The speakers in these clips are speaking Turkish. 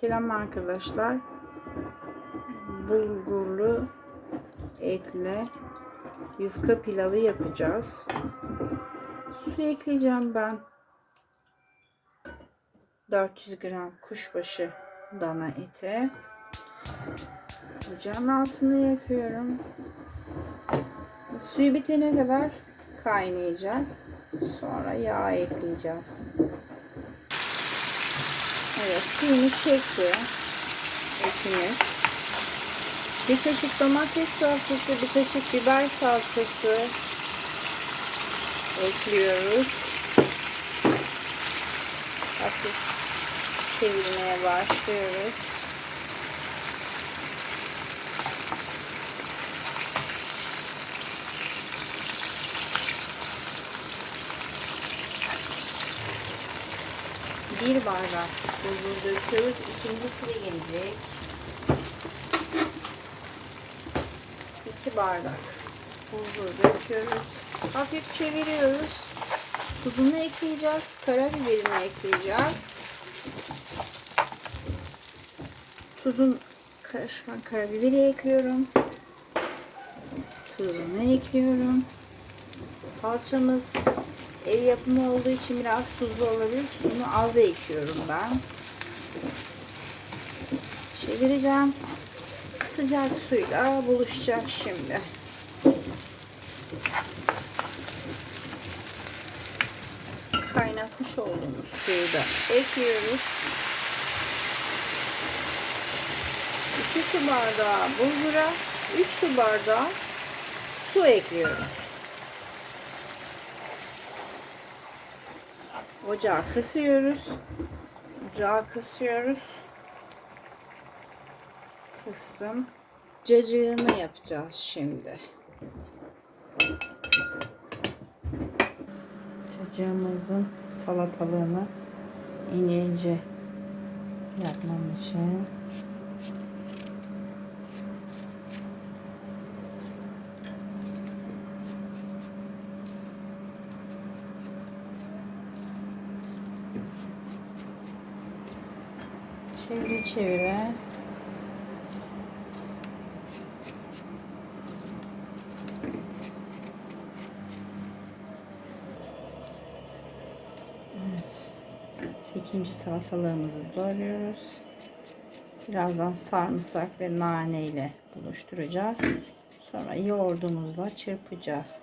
Selam arkadaşlar. Bulgurlu etle yufka pilavı yapacağız. Su ekleyeceğim ben. 400 gram kuşbaşı dana eti. Ocağın altını yakıyorum. Suyu bitene kadar kaynayacak. Sonra yağ ekleyeceğiz. Evet suyunu çekti etimiz. Bir kaşık domates salçası, bir kaşık biber salçası ekliyoruz. Hafif çevirmeye başlıyoruz. Bir bardak bulgur döküyoruz. İkincisi de gelecek. İki bardak bulgur döküyoruz. Hafif çeviriyoruz. Tuzunu ekleyeceğiz. Karabiberini ekleyeceğiz. Tuzun karışkan karabiberi ekliyorum. Tuzunu ekliyorum. Salçamız ev yapımı olduğu için biraz tuzlu olabilir. Tuzunu az ekliyorum ben. Çevireceğim. Sıcak suyla buluşacak şimdi. Kaynatmış olduğumuz suyu da ekliyoruz. 2 su bardağı bulgura 3 su bardağı su ekliyoruz. Ocağı kısıyoruz. Ocağı kısıyoruz. Kıstım. Cacığını yapacağız şimdi. Cacığımızın salatalığını ince ince yapmam için çevire çevire Evet. İkinci salatalığımızı doğruyoruz. Birazdan sarımsak ve nane ile buluşturacağız. Sonra yoğurdumuzla çırpacağız.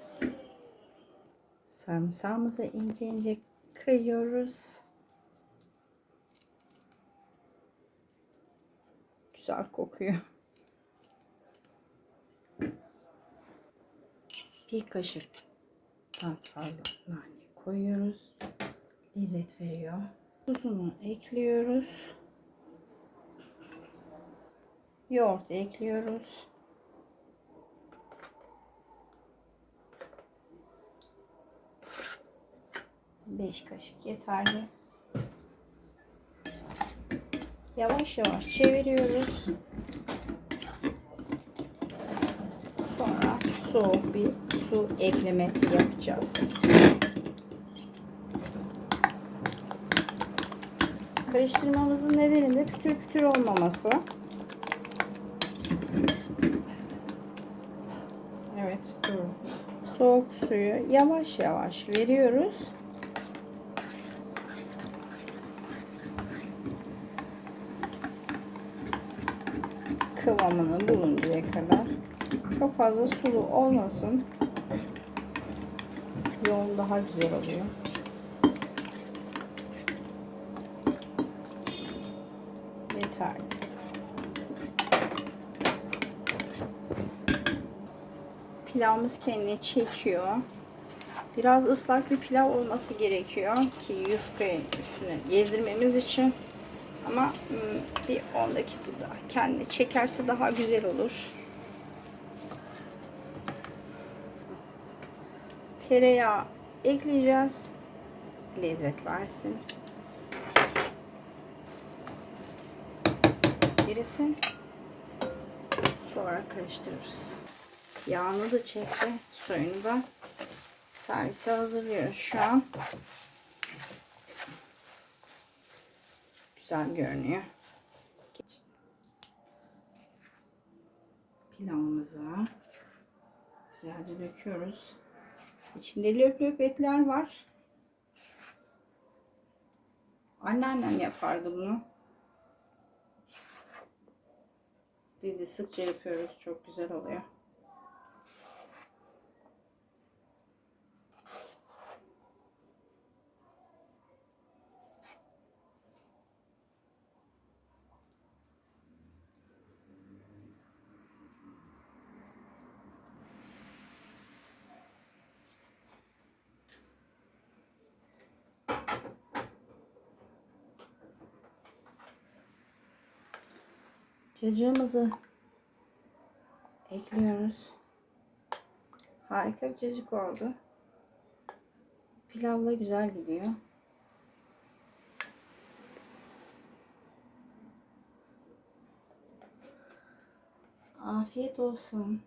Sarımsağımızı ince ince kıyıyoruz. Güzel kokuyor. Bir kaşıktan fazla nane koyuyoruz. Lezzet veriyor. Tuzunu ekliyoruz. Yoğurt ekliyoruz. Beş kaşık yeterli. Yavaş yavaş çeviriyoruz. Sonra soğuk bir su ekleme yapacağız. Karıştırmamızın nedeni de pütür pütür olmaması. Evet dur. Soğuk suyu yavaş yavaş veriyoruz. Kıvamını buluncaya kadar. Çok fazla sulu olmasın. Yoğun daha güzel oluyor. Yeterli. Pilavımız kendini çekiyor. Biraz ıslak bir pilav olması gerekiyor ki yufkayı üstüne gezdirmemiz için. Ama hmm, bir 10 dakika daha kendini çekerse daha güzel olur. Tereyağı ekleyeceğiz. Lezzet versin. Gerisin. Sonra karıştırırız. Yağını da çekti. Suyunu da servise hazırlıyoruz şu an. güzel görünüyor. Pilavımızı güzelce döküyoruz. İçinde löp löp etler var. Anneannem yapardı bunu. Biz de sıkça yapıyoruz. Çok güzel oluyor. Cacığımızı ekliyoruz. Harika bir cacık oldu. Pilavla güzel gidiyor. Afiyet olsun.